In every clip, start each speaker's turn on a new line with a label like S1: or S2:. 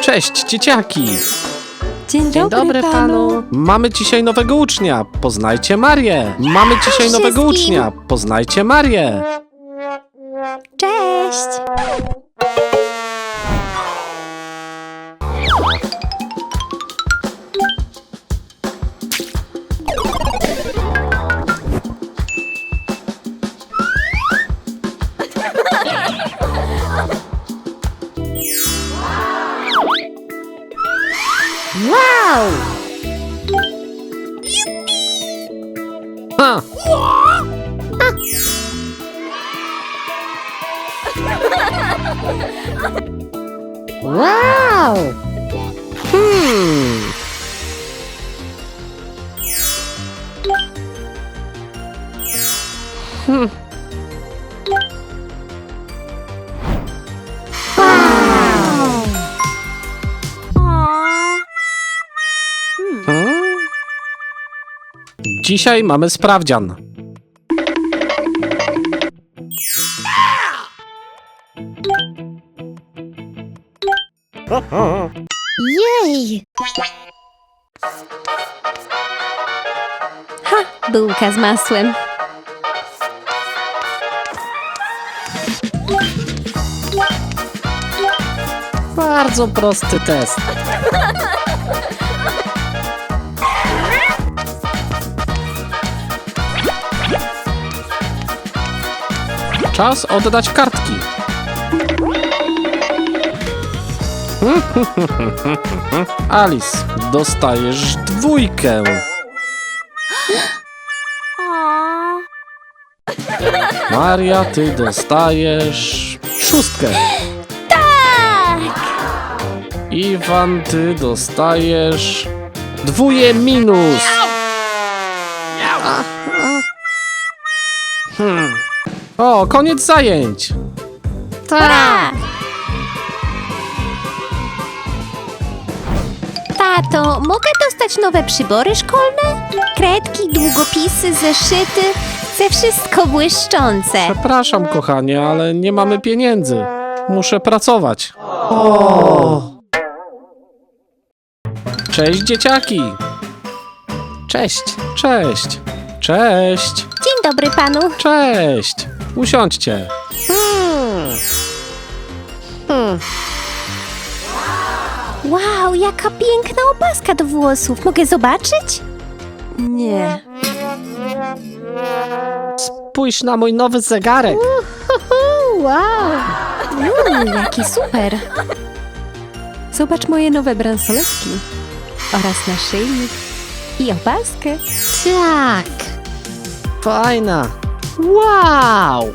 S1: Cześć, dzieciaki!
S2: Dzień,
S3: Dzień dobry panu.
S1: Mamy dzisiaj nowego ucznia. Poznajcie Marię. Mamy dzisiaj nowego
S2: wszystkim.
S1: ucznia. Poznajcie Marię.
S2: Cześć! Wow!
S1: Ha!
S2: Wow!
S1: Hmm. Hmm? Dzisiaj mamy sprawdzian.
S2: Jej! Ha! Bułka z masłem.
S1: Bardzo prosty test. Czas oddać kartki. Alice, dostajesz dwójkę. Maria, ty dostajesz szóstkę.
S2: Tak!
S1: Iwan, ty dostajesz dwóje minus. O, koniec zajęć.
S2: Tak! Tato, mogę dostać nowe przybory szkolne? Kredki, długopisy, zeszyty. Chcę wszystko błyszczące.
S1: Przepraszam, kochanie, ale nie mamy pieniędzy. Muszę pracować. O. Cześć, dzieciaki.
S3: Cześć.
S1: Cześć. Cześć.
S2: Dzień dobry panu.
S1: Cześć. Usiądźcie.
S2: Wow, jaka piękna opaska do włosów. Mogę zobaczyć?
S3: Nie. Spójrz na mój nowy zegarek.
S2: Wow! Mm, jaki super.
S3: Zobacz moje nowe bransoletki. Oraz naszyjnik. I opaskę.
S2: Tak.
S3: Fajna. Wow.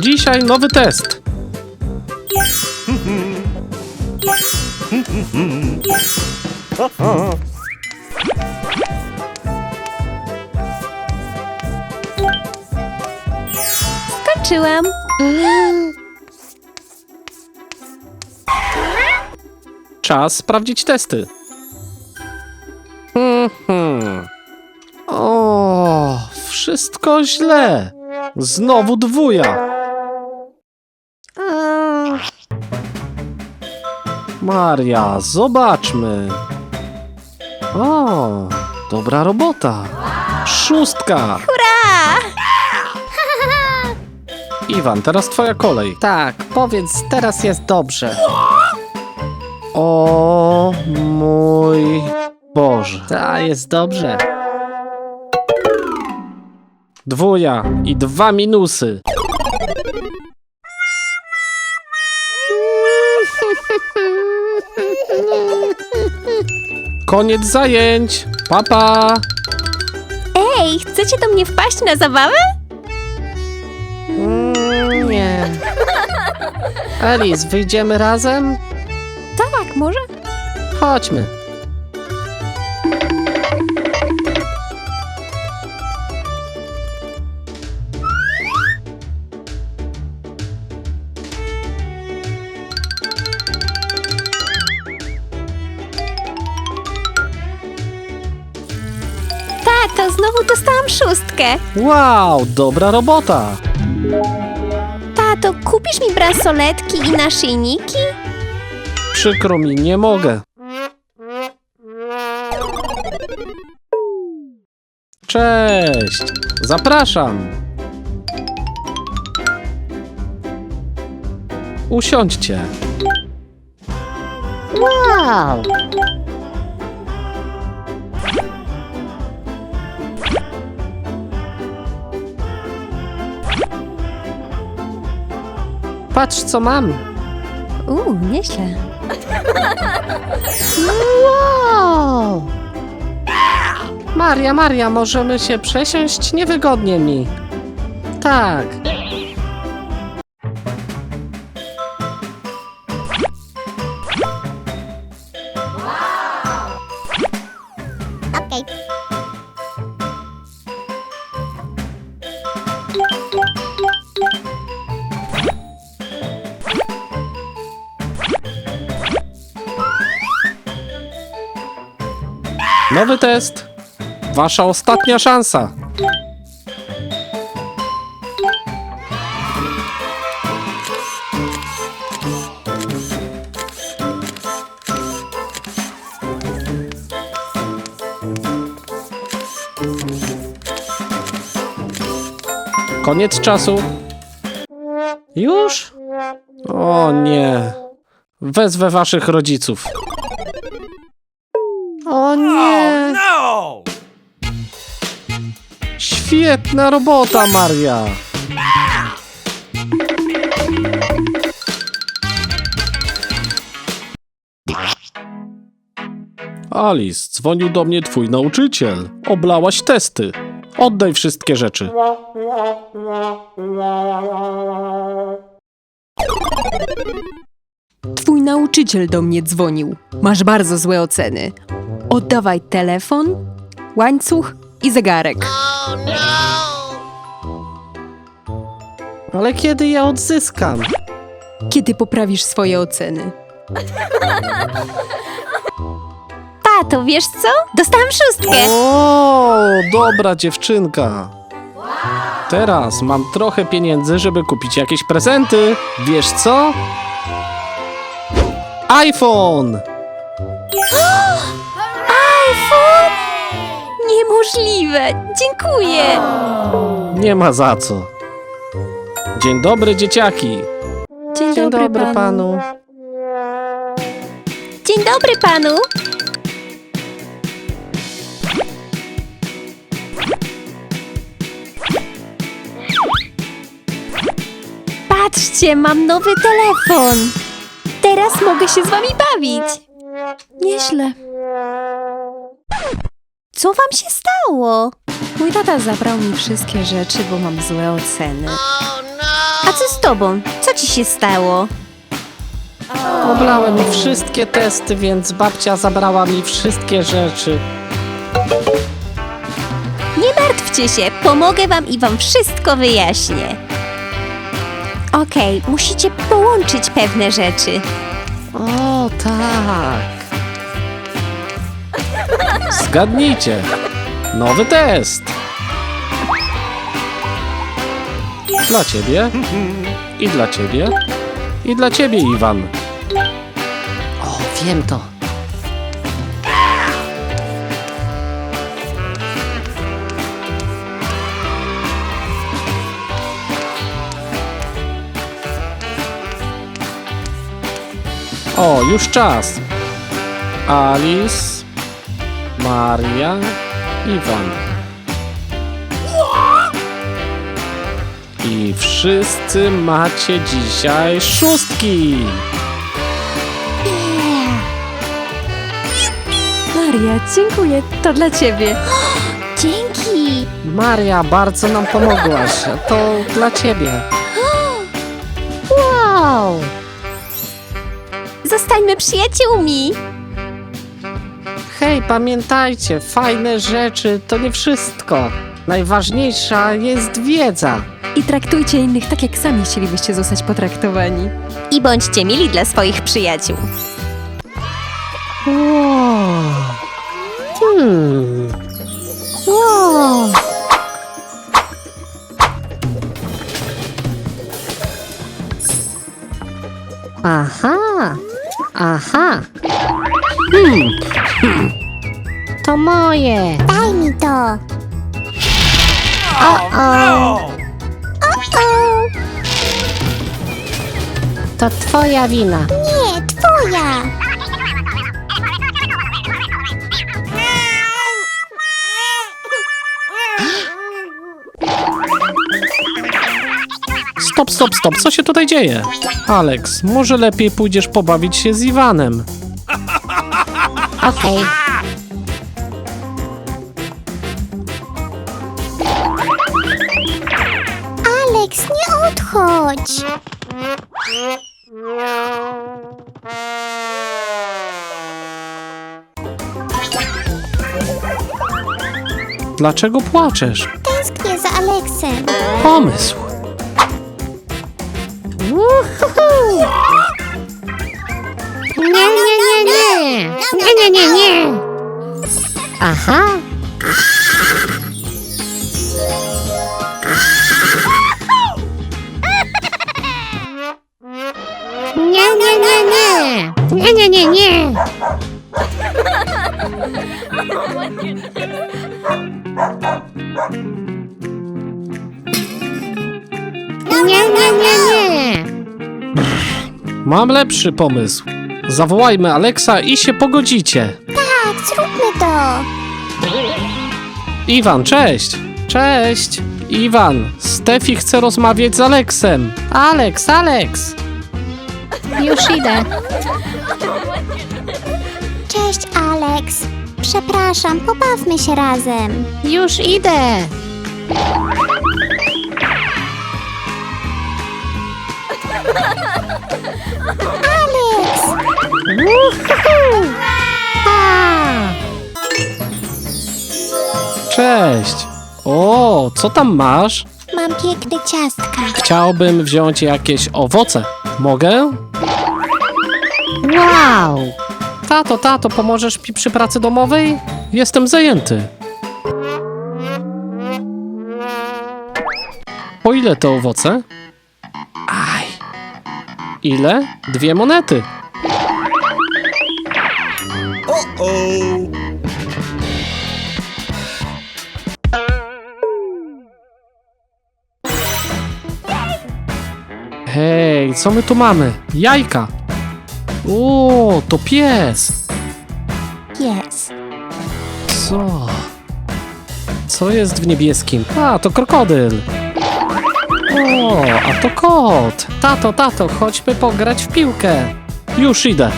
S1: Dzisiaj nowy test.
S2: Skończyłam.
S1: Czas sprawdzić testy. Mhm. O, wszystko źle. Znowu dwuja. Maria, zobaczmy. O, dobra robota. Szóstka.
S2: Hurra!
S1: Iwan, teraz twoja kolej.
S3: Tak, powiedz, teraz jest dobrze.
S1: O mój Boże.
S3: Ta jest dobrze.
S1: Dwuja i dwa minusy. Koniec zajęć. Papa.
S2: Ej, chcecie do mnie wpaść na zabawę?
S3: Mm, nie. Alice, wyjdziemy razem?
S2: Tak, może?
S3: Chodźmy.
S2: Tato, znowu dostałam szóstkę.
S1: Wow, dobra robota.
S2: Tato, kupisz mi bransoletki i naszyjniki?
S1: Przykro mi, nie mogę. Cześć, zapraszam. Usiądźcie.
S3: Wow! Patrz, co mam.
S2: Uuu, nieźle.
S3: Wow! Maria, Maria, możemy się przesiąść? Niewygodnie mi. Tak.
S1: Nowy test. Wasza ostatnia szansa. Koniec czasu.
S3: Już?
S1: O nie. Wezwę waszych rodziców.
S3: O nie!
S1: Świetna robota, Maria! Alice, dzwonił do mnie twój nauczyciel. Oblałaś testy. Oddaj wszystkie rzeczy.
S4: Twój nauczyciel do mnie dzwonił. Masz bardzo złe oceny. Oddawaj telefon, łańcuch i zegarek.
S3: Ale kiedy je odzyskam?
S4: Kiedy poprawisz swoje oceny?
S2: Tato, wiesz co? Dostałam szóstkę.
S1: O, dobra dziewczynka. Teraz mam trochę pieniędzy, żeby kupić jakieś prezenty. Wiesz co? iPhone!
S2: iPhone? Niemożliwe. Dziękuję.
S1: Nie ma za co. Dzień dobry, dzieciaki.
S4: Dzień,
S3: Dzień dobry
S4: panu.
S3: panu.
S2: Dzień dobry panu. Patrzcie, mam nowy telefon. Teraz mogę się z wami bawić.
S4: Nieźle.
S2: Co wam się stało?
S4: Mój tata zabrał mi wszystkie rzeczy, bo mam złe oceny.
S2: A co z tobą? Co ci się stało?
S3: Oblałem wszystkie testy, więc babcia zabrała mi wszystkie rzeczy.
S2: Nie martwcie się, pomogę wam i wam wszystko wyjaśnię. Okej, musicie połączyć pewne rzeczy.
S3: O, tak.
S1: Zgadnijcie. Nowy test. Dla ciebie. I dla ciebie. I dla ciebie, Iwan.
S3: O, wiem to.
S1: O, już czas. Alice, Maria, Iwan. I wszyscy macie dzisiaj szóstki.
S4: Maria, dziękuję. To dla ciebie.
S2: Dzięki!
S3: Maria, bardzo nam pomogłaś. To dla ciebie.
S2: Wow! Zostańmy przyjaciółmi!
S3: Hej, pamiętajcie, fajne rzeczy to nie wszystko. Najważniejsza jest wiedza.
S4: I traktujcie innych tak, jak sami chcielibyście zostać potraktowani.
S2: I bądźcie mili dla swoich przyjaciół.
S3: Wow. Hmm.
S2: Wow.
S3: Aha. Aha. Hmm. To moje.
S2: Daj mi to.
S3: O,
S2: O,
S3: to twoja wina.
S2: nie, twoja.
S1: Stop, stop, stop, co się tutaj dzieje? Alex, może lepiej pójdziesz pobawić się z Iwanem.
S3: Okej.
S2: Alex, nie odchodź.
S1: Dlaczego płaczesz?
S2: Tęsknię za Aleksem.
S1: Pomysł.
S3: Nie, nie, nie, nie. Nie, nie, nie, nie. Aha. Nie, nie, nie, nie. Nie, nie, nie, nie. Nie, nie, nie, nie.
S1: Mam lepszy pomysł. Zawołajmy Alexa i się pogodzicie.
S2: Tak, zróbmy to.
S1: Iwan, cześć! Cześć! Iwan, Stefi chce rozmawiać z Alexem.
S3: Alex, Alex. Już idę.
S2: Cześć, Alex. Przepraszam, pobawmy się razem.
S3: Już idę. A,
S1: Cześć! O, co tam masz?
S2: Mam piękne ciastka.
S1: Chciałbym wziąć jakieś owoce. Mogę?
S3: wow.
S1: Tato, tato, pomożesz mi przy pracy domowej? Jestem zajęty. Po ile te owoce? Aj. Ile? Dwie monety. Hej, co my tu mamy? Jajka. O, to pies.
S2: Jest.
S1: Co? Co jest w niebieskim? A, to krokodyl. O, a to kot. Tato, tato, chodźmy pograć w piłkę. Już idę.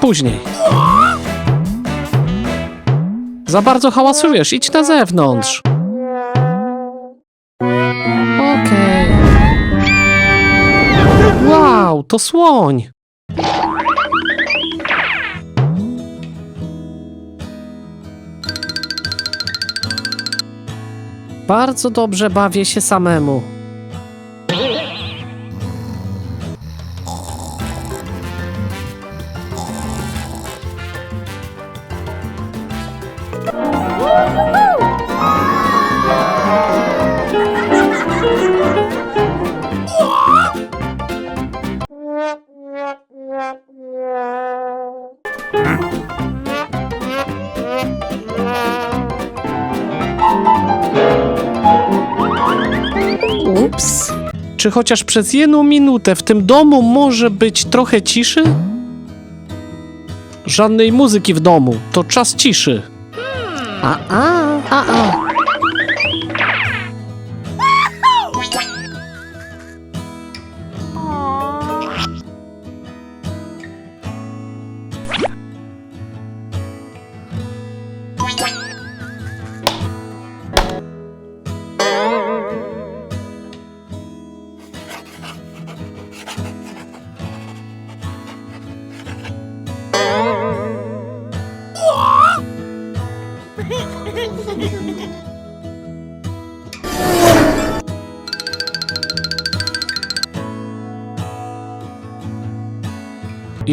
S1: Później. Za bardzo hałasujesz, idź na zewnątrz. Okej. Wow, to słoń. Bardzo dobrze bawię się samemu.
S3: Ups.
S1: Czy chociaż przez jedną minutę w tym domu może być trochę ciszy? Żadnej muzyki w domu, to czas ciszy.
S3: A, a, a, a.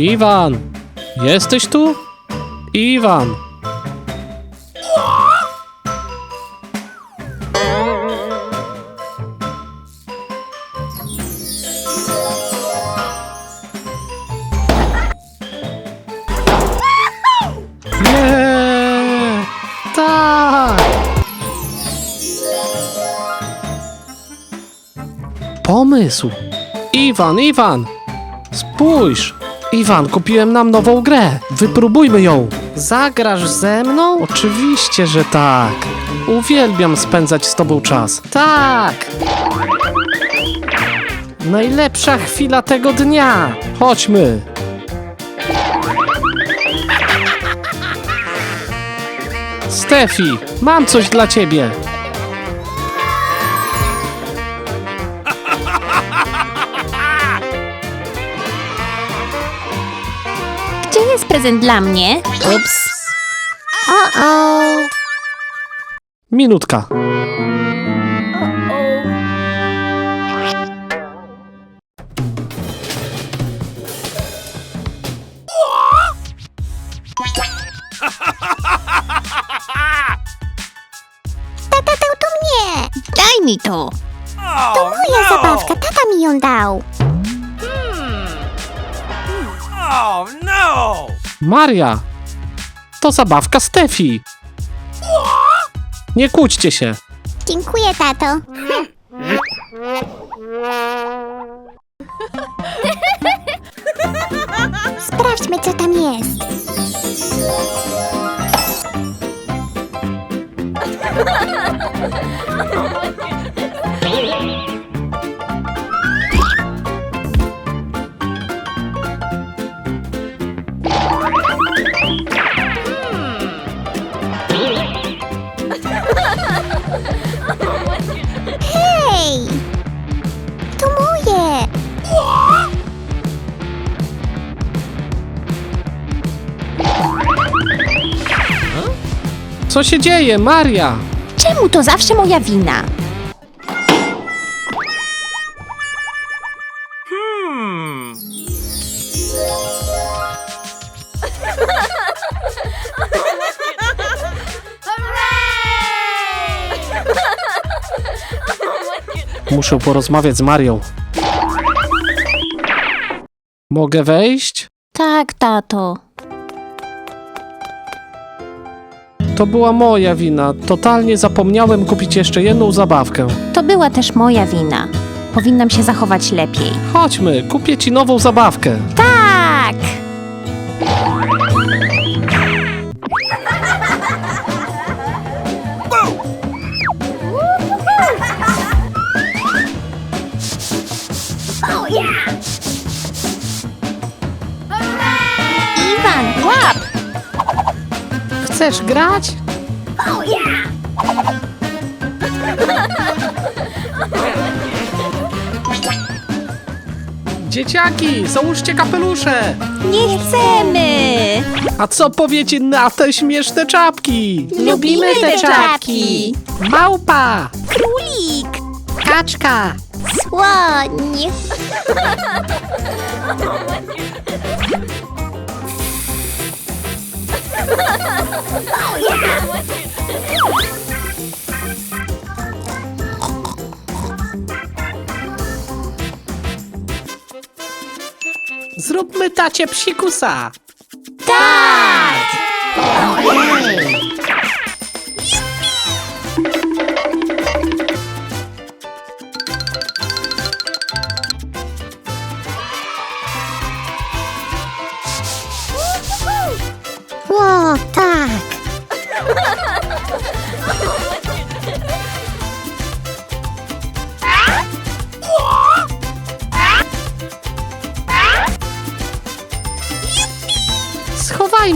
S1: Iwan! Jesteś tu? Iwan! Nie! Tak! Pomysł! Iwan, Iwan! Spójrz! Iwan, kupiłem nam nową grę. Wypróbujmy ją.
S3: Zagrasz ze mną?
S1: Oczywiście, że tak. Uwielbiam spędzać z tobą czas.
S3: Tak! Najlepsza chwila tego dnia!
S1: Chodźmy. Stefi, mam coś dla ciebie.
S2: jest prezent dla mnie? Ups. O-o.
S1: Minutka. Maria, to zabawka Stefi. Nie kłóćcie się.
S2: Dziękuję, tato. Sprawdźmy, co tam jest.
S1: Co się dzieje, Maria?
S2: Czemu to zawsze moja wina?
S1: Muszę porozmawiać z Marią. Mogę wejść?
S2: Tak, tato.
S1: To była moja wina. Totalnie zapomniałem kupić jeszcze jedną zabawkę.
S2: To była też moja wina. Powinnam się zachować lepiej.
S1: Chodźmy, kupię ci nową zabawkę.
S3: Chcesz grać?
S1: Dzieciaki, załóżcie kapelusze!
S2: Nie chcemy!
S1: A co powiecie na te śmieszne czapki?
S2: Lubimy te czapki!
S3: Małpa!
S2: Królik!
S3: Kaczka!
S2: Słoń!
S3: Zróbmy tacie psikusa!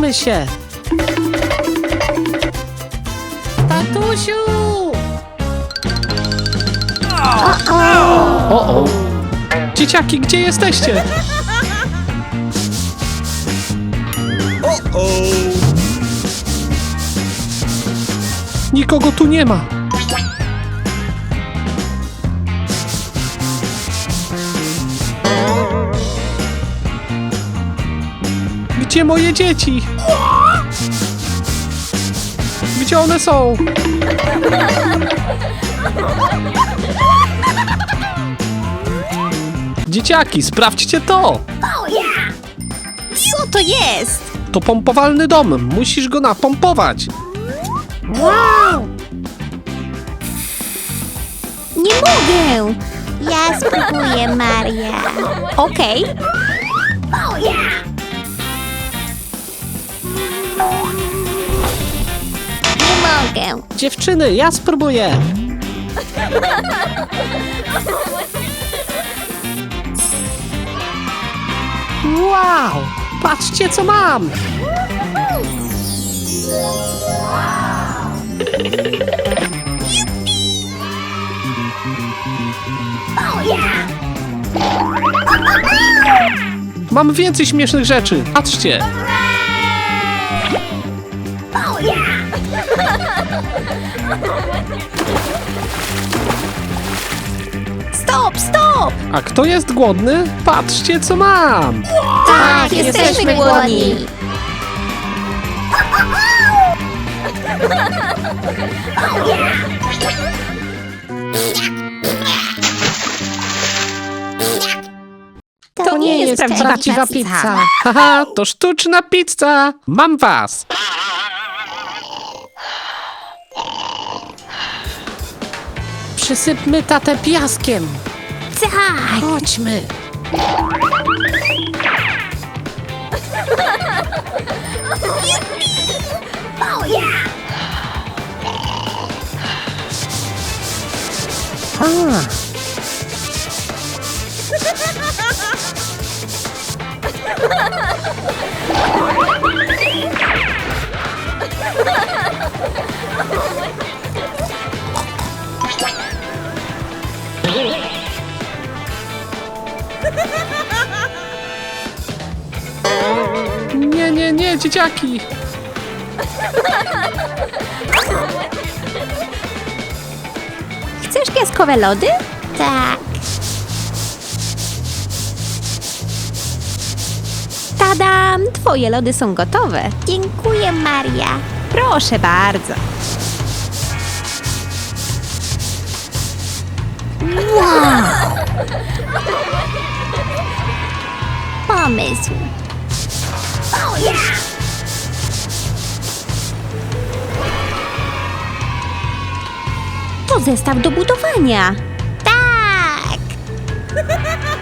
S3: Schowajmy się! Tatusiu!
S1: O, o. Dzieciaki, gdzie jesteście? Nikogo tu nie ma. Gdzie moje dzieci? Gdzie one są? Dzieciaki, sprawdźcie to!
S2: Co to jest?
S1: To pompowalny dom, musisz go napompować.
S2: Wow! Nie mogę! Ja spróbuję, Maria.
S4: Okej.
S2: Mogę.
S1: Dziewczyny, ja spróbuję. Wow! Patrzcie, co mam! Mam więcej śmiesznych rzeczy. Patrzcie!
S2: Stop, stop!
S1: A kto jest głodny? Patrzcie, co mam!
S2: Tak, jesteśmy głodni.
S4: To nie jest prawdziwa pizza.
S1: Haha, to sztuczna pizza! Mam was! Przysypmy tatę piaskiem.
S2: Tak.
S1: Chodźmy. Nie, nie, nie, dzieciaki!
S2: Chcesz piaskowe lody? Tak. Tadam! Twoje lody są gotowe. Dziękuję, Maria.
S4: Proszę bardzo.
S2: Pomysł. To zestaw do budowania. Tak!